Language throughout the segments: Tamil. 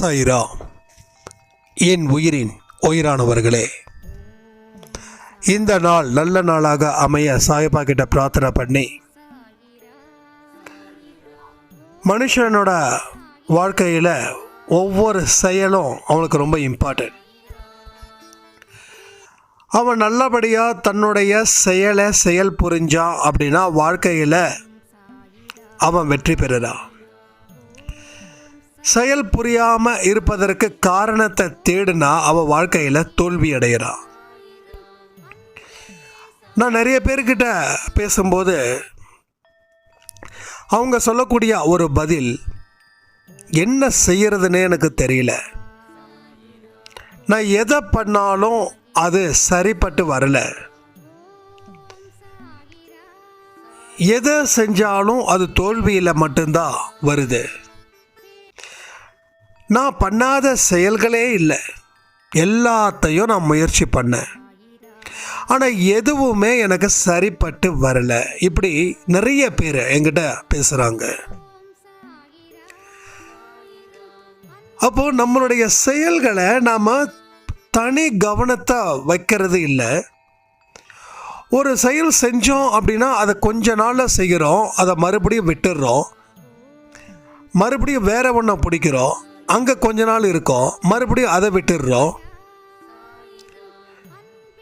சைரா என் உயிரின் உயிரானவர்களே. இந்த நாள் நல்ல நாளாக அமைய சாயப்பா கிட்ட பிரார்த்தனை பண்ணி மனுஷனோட வாழ்க்கையில் ஒவ்வொரு செயலும் அவனுக்கு ரொம்ப இம்பார்ட்டன்ட் அவன் நல்லபடியாக தன்னுடைய செயலை செயல் புரிஞ்சான் அப்படின்னா வாழ்க்கையில் அவன் வெற்றி பெறுறான். செயல் புரியாம இருப்பதற்கு காரணத்தை தேடினா அவ வாழ்க்கையில தோல்வி அடைகிறான் நான் நிறைய பேர்கிட்ட பேசும்போது அவங்க சொல்லக்கூடிய ஒரு பதில் என்ன செய்யறதுன்னே எனக்கு தெரியல. நான் எதை பண்ணாலும் அது சரிப்பட்டு வரல. எதை செஞ்சாலும் அது தோல்வியில் மட்டும்தான் வருது. நான் பண்ணாத செயல்களே இல்லை. எல்லாத்தையும் நான் முயற்சி பண்ணேன். ஆனால் எதுவுமே எனக்கு சரிப்பட்டு வரல. இப்படி நிறைய பேர் என்கிட்ட பேசுகிறாங்க அப்போது நம்மளுடைய செயல்களை நாம் தனி கவனத்தை வைக்கிறது இல்லை. ஒரு செயல் செஞ்சோம் அப்படின்னா அதை கொஞ்ச நாளில் செய்கிறோம். அதை மறுபடியும் விட்டுடுறோம் மறுபடியும் வேற ஒன்றை பிடிக்கிறோம். அங்கே கொஞ்ச நாள் இருக்கோம். மறுபடியும் அதை விட்டுடுறோம்.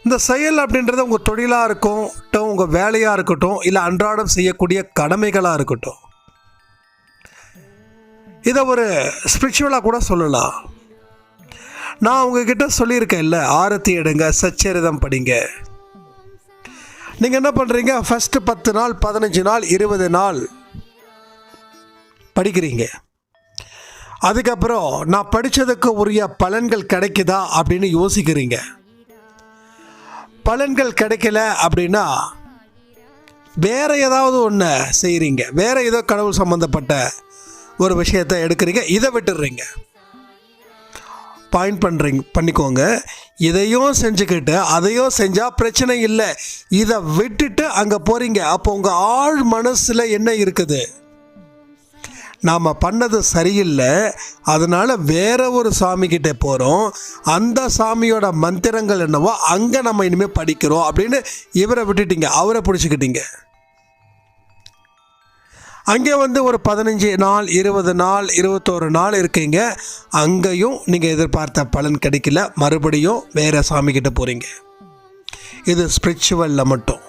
இந்த செயல் அப்படின்றது உங்கள் தொழிலாக இருக்கட்டும் உங்கள் வேலையாக இருக்கட்டும் இல்லை அன்றாடம் செய்யக்கூடிய கடமைகளாக இருக்கட்டும். இதை ஒரு ஸ்பிரிச்சுவலாக கூட சொல்லலாம். நான் உங்ககிட்ட சொல்லியிருக்கேன் இல்லை ஆரத்தி எடுங்க சச்சரிதம் படிங்க. நீங்கள் என்ன பண்ணுறீங்க ஃபஸ்ட்டு பத்து நாள் பதினஞ்சு நாள் இருபது நாள் படிக்கிறீங்க. அதுக்கப்புறம் நான் படித்ததுக்கு உரிய பலன்கள் கிடைக்குதா அப்படின்னு யோசிக்கிறீங்க. பலன்கள் கிடைக்கல அப்படின்னா வேற ஏதாவது ஒன்று செய்கிறீங்க வேற ஏதோ கடவுள் சம்மந்தப்பட்ட ஒரு விஷயத்தை எடுக்கிறீங்க. இதை விட்டுடுறீங்க பாயிண்ட் பண்ணுறீங்க பண்ணிக்கோங்க. இதையும் செஞ்சுக்கிட்டு அதையும் செஞ்சால் பிரச்சனை இல்லை. இதை விட்டுட்டு அங்கே போகிறீங்க அப்போ உங்கள் ஆழ் மனசில் என்ன இருக்குது? நாம் பண்ணது சரியில்லை. அதனால் வேற ஒரு சாமிக்கிட்ட போகிறோம் அந்த சாமியோட மந்திரங்கள் என்னவோ அங்கே நம்ம இனிமேல் படிக்கிறோம் அப்படின்னு இவரை விட்டுட்டீங்க. அவரை பிடிச்சிக்கிட்டீங்க. அங்கே வந்து ஒரு பதினஞ்சு நாள் இருபது நாள் இருபத்தோரு நாள் இருக்கீங்க. அங்கேயும் நீங்கள் எதிர்பார்த்த பலன் கிடைக்கல. மறுபடியும் வேறு சாமிக்கிட்ட போகிறீங்க இது ஸ்பிரிச்சுவலில் மட்டும்.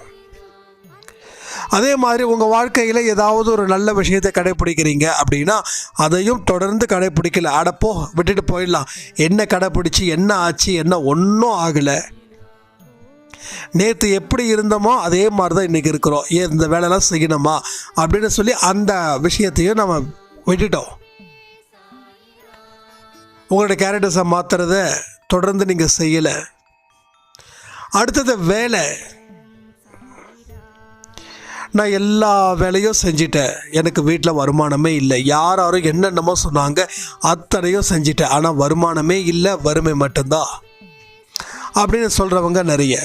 அதே மாதிரி உங்கள் வாழ்க்கையில் ஏதாவது ஒரு நல்ல விஷயத்தை கடைப்பிடிக்கிறீங்க அப்படின்னா அதையும் தொடர்ந்து கடைப்பிடிக்கல. அடப்போ விட்டுட்டு போயிடலாம். என்ன கடைப்பிடிச்சி என்ன ஆச்சு என்ன ஒன்றும் ஆகலை. நேற்று எப்படி இருந்தோமோ அதே மாதிரி தான் இன்றைக்கி இருக்கிறோம். ஏன் இந்த வேலைலாம் செய்யணுமா? அப்படின்னு சொல்லி அந்த விஷயத்தையும் நம்ம விட்டுட்டோம். உங்களோட கேரக்டர்ஸை மாற்றுறத தொடர்ந்து நீங்கள் செய்யலை. அடுத்தது வேலை. நான் எல்லா வேலையும் செஞ்சிட்டேன். எனக்கு வீட்டில் வருமானமே இல்லை. யார் யாரும் என்னென்னமோ சொன்னாங்க. அத்தனையும் செஞ்சிட்டேன். ஆனால் வருமானமே இல்லை வறுமை மட்டும்தான். அப்படின்னு சொல்கிறவங்க நிறைய.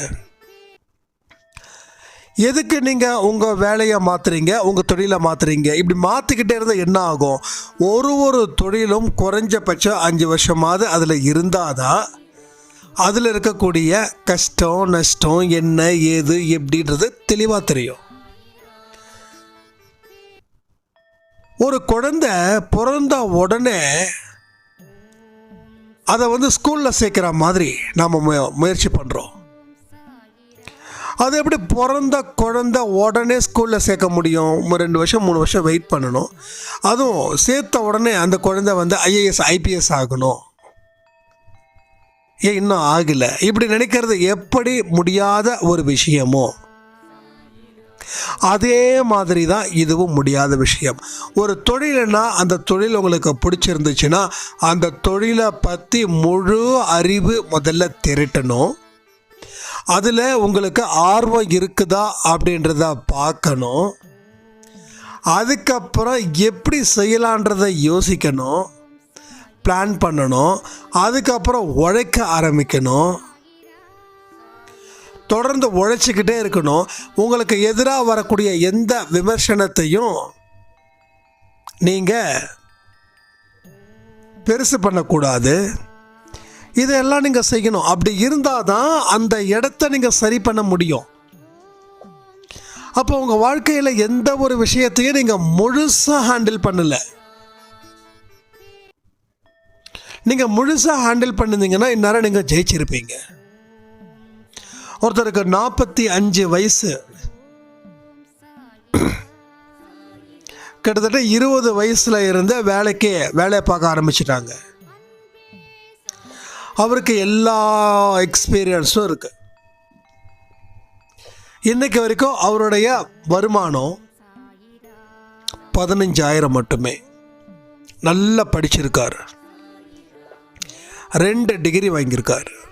எதுக்கு நீங்கள் உங்கள் வேலையை மாற்றுறீங்க உங்கள் தொழிலை மாற்றுறீங்க இப்படி மாற்றிக்கிட்டே இருந்தால் என்ன ஆகும்? ஒரு ஒரு தொழிலும் குறைஞ்சபட்சம் அஞ்சு வருஷமாவது அதில் இருந்தால் தான் அதில் இருக்கக்கூடிய கஷ்டம் நஷ்டம் என்ன ஏது எப்படின்றது தெளிவாக தெரியும். ஒரு குழந்தை பிறந்த உடனே அதை வந்து ஸ்கூலில் சேர்க்குற மாதிரி நாம் மு முயற்சி பண்ணுறோம் அது எப்படி பிறந்த குழந்த உடனே ஸ்கூலில் சேர்க்க முடியும்? ரெண்டு வருஷம் மூணு வருஷம் வெயிட் பண்ணணும். அதுவும் சேர்த்த உடனே அந்த குழந்தை வந்து ஐஏஎஸ் ஐபிஎஸ் ஆகணும். ஏன் இன்னும் ஆகலை? இப்படி நினைக்கிறது எப்படி முடியாத ஒரு விஷயமோ? அதே மாதிரி தான் இதுவும் முடியாத விஷயம். ஒரு தொழில்னா அந்த தொழில் உங்களுக்கு பிடிச்சிருந்துச்சுன்னா அந்த தொழிலை பற்றி முழு அறிவு முதல்ல திரட்டணும். அதில் உங்களுக்கு ஆர்வம் இருக்குதா அப்படின்றத பார்க்கணும். அதுக்கப்புறம் எப்படி செய்யலான்றதை யோசிக்கணும். பிளான் பண்ணணும். அதுக்கப்புறம் உழைக்க ஆரம்பிக்கணும். தொடர்ந்து உழைச்சிக்கிட்டே இருக்கணும். உங்களுக்கு எதிராக வரக்கூடிய எந்த விமர்சனத்தையும் நீங்கள் பெருசு பண்ணக்கூடாது. இதெல்லாம் நீங்கள் செய்யணும். அப்படி இருந்தால் தான் அந்த இடத்த நீங்கள் சரி பண்ண முடியும். அப்போ உங்கள் வாழ்க்கையில் எந்த ஒரு விஷயத்தையும் நீங்கள் முழுசாக ஹேண்டில் பண்ணலை. நீங்கள் முழுசாக ஹேண்டில் பண்ணிருந்தீங்கன்னா இந்நேரம் நீங்கள் ஜெயிச்சிருப்பீங்க. ஒருத்தருக்கு நாற்பத்தி அஞ்சு வயசு. கிட்டத்தட்ட இருபது வயசுல இருந்து வேலைக்கு வேலையை பார்க்க ஆரம்பிச்சிட்டாங்க. அவருக்கு எல்லா எக்ஸ்பீரியன்ஸும் இருக்கு. இன்னைக்கு வரைக்கும் அவருடைய வருமானம் பதினஞ்சாயிரம் மட்டுமே. நல்லா படிச்சிருக்கார். ரெண்டு டிகிரி வாங்கியிருக்காரு.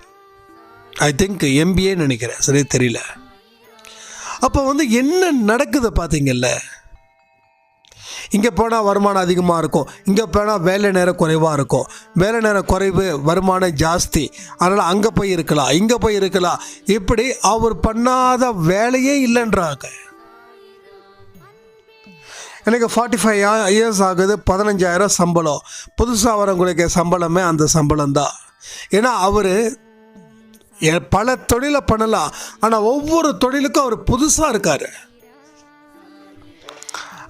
ஐ திங்க் எம்பிஏ நினைக்கிறேன். சரி தெரியல. அப்போ வந்து என்ன நடக்குது பார்த்தீங்கல்ல? இங்கே போனால் வருமானம் அதிகமாக இருக்கும். இங்கே போனால் வேலை நேரம் குறைவாக இருக்கும். வேலை நேரம் குறைவு வருமானம் ஜாஸ்தி. அதனால் அங்கே போய் இருக்கலாம் இங்கே போய் இருக்கலாம். இப்படி அவர் பண்ணாத வேலையே இல்லைன்றாங்க. எனக்கு ஃபார்ட்டி ஃபைவ் இயர்ஸ் ஆகுது பதினஞ்சாயிரம் சம்பளம். புதுசாக வரவங்களுக்கு சம்பளமே அந்த சம்பளம் தான் ஏன்னா அவர் பல தொழிலை பண்ணலாம். ஆனால் ஒவ்வொரு தொழிலுக்கும் அவர் புதுசாக இருக்கார்.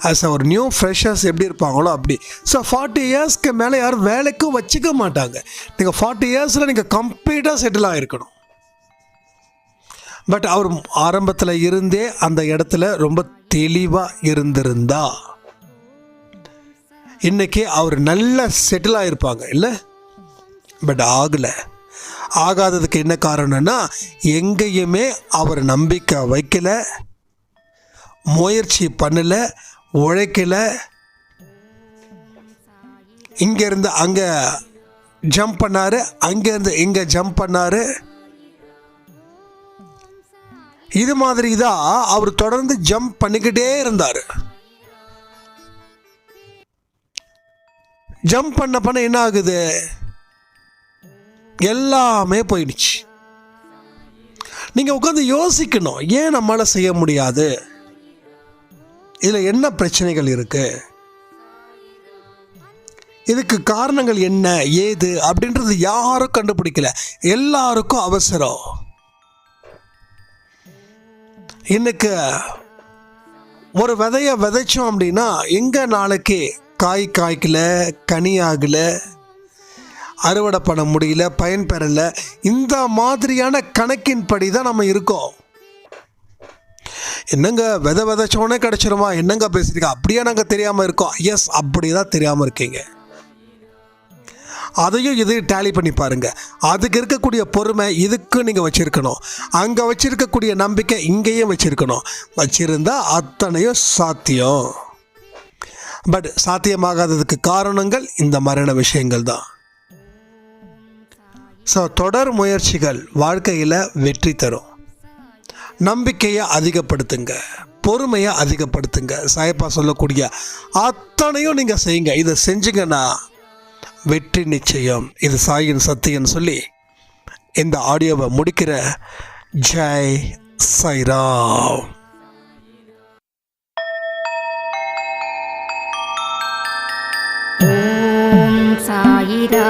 ஆஸ் ஒரு நியூ ஃப்ரெஷர்ஸ் எப்படி இருப்பாங்களோ அப்படி. ஸோ ஃபார்ட்டி இயர்ஸ்க்கு மேலே யாரும் வேலைக்கும் வச்சுக்க மாட்டாங்க. நீங்கள் ஃபார்ட்டி இயர்ஸில் நீங்கள் கம்ப்ளீட்டாக செட்டில் ஆகிருக்கணும் பட் அவர் ஆரம்பத்தில் இருந்தே அந்த இடத்துல ரொம்ப தெளிவாக இருந்திருந்தா இன்னைக்கு அவர் நல்லா செட்டில் ஆகிருப்பாங்க இல்லை? பட் ஆகலை. ஆகாததுக்கு என்ன காரணம்னா எங்கேயுமே அவர் நம்பிக்கை வைக்கல முயற்சி பண்ணல உழைக்கல. இங்கேருந்து அங்கே ஜம்ப் பண்ணாரு அங்கேருந்து இங்கே ஜம்ப் பண்ணாரு. இது மாதிரி தான் அவர் தொடர்ந்து ஜம்ப் பண்ணிக்கிட்டே இருந்தார். ஜம்ப் பண்ண பண்ண என்ன ஆகுது? எல்லாமே போயிடுச்சு. நீங்கள் உட்காந்து யோசிக்கணும் ஏன் நம்மளால் செய்ய முடியாது? இதில் என்ன பிரச்சனைகள் இருக்கு? இதுக்கு காரணங்கள் என்ன ஏது அப்படின்றது யாரும் கண்டுபிடிக்கல. எல்லாருக்கும் அவசரம். இன்னைக்கு ஒரு விதைய விதைச்சோம் அப்படின்னா எங்கே நாளைக்கு காய் காய்க்கல கனி ஆகலை அறுவடை பண்ண முடியல பயன் பெறலை இந்த மாதிரியான கணக்கின்படி தான் நம்ம இருக்கோம். என்னங்க விதை விதைச்சோடனே கிடச்சிருமா? என்னங்க பேசுறீங்க அப்படியே நாங்கள் தெரியாமல் இருக்கோம். எஸ் அப்படி தான் தெரியாமல் இருக்கீங்க. அதையும் இது டேலி பண்ணி பாருங்கள் அதுக்கு இருக்கக்கூடிய பொறுமை இதுக்கு நீங்கள் வச்சுருக்கணும். அங்கே வச்சுருக்கக்கூடிய நம்பிக்கை இங்கேயும் வச்சுருக்கணும். வச்சுருந்தா அத்தனையும் சாத்தியம். பட் சாத்தியமாகாததுக்கு காரணங்கள் இந்த மாதிரியான விஷயங்கள் தான் ஸோ தொடர் முயற்சிகள் வாழ்க்கையில் வெற்றி தரும். நம்பிக்கையை அதிகப்படுத்துங்க. பொறுமையை அதிகப்படுத்துங்க. சாயப்பா சொல்லக்கூடிய அத்தனையும் நீங்கள் செய்யுங்க. இதை செஞ்சுங்கன்னா வெற்றி நிச்சயம். இது சாயின் சத்தியன்னு சொல்லி இந்த ஆடியோவை முடிக்கிற ஜெய் சைராவ் சாயிரா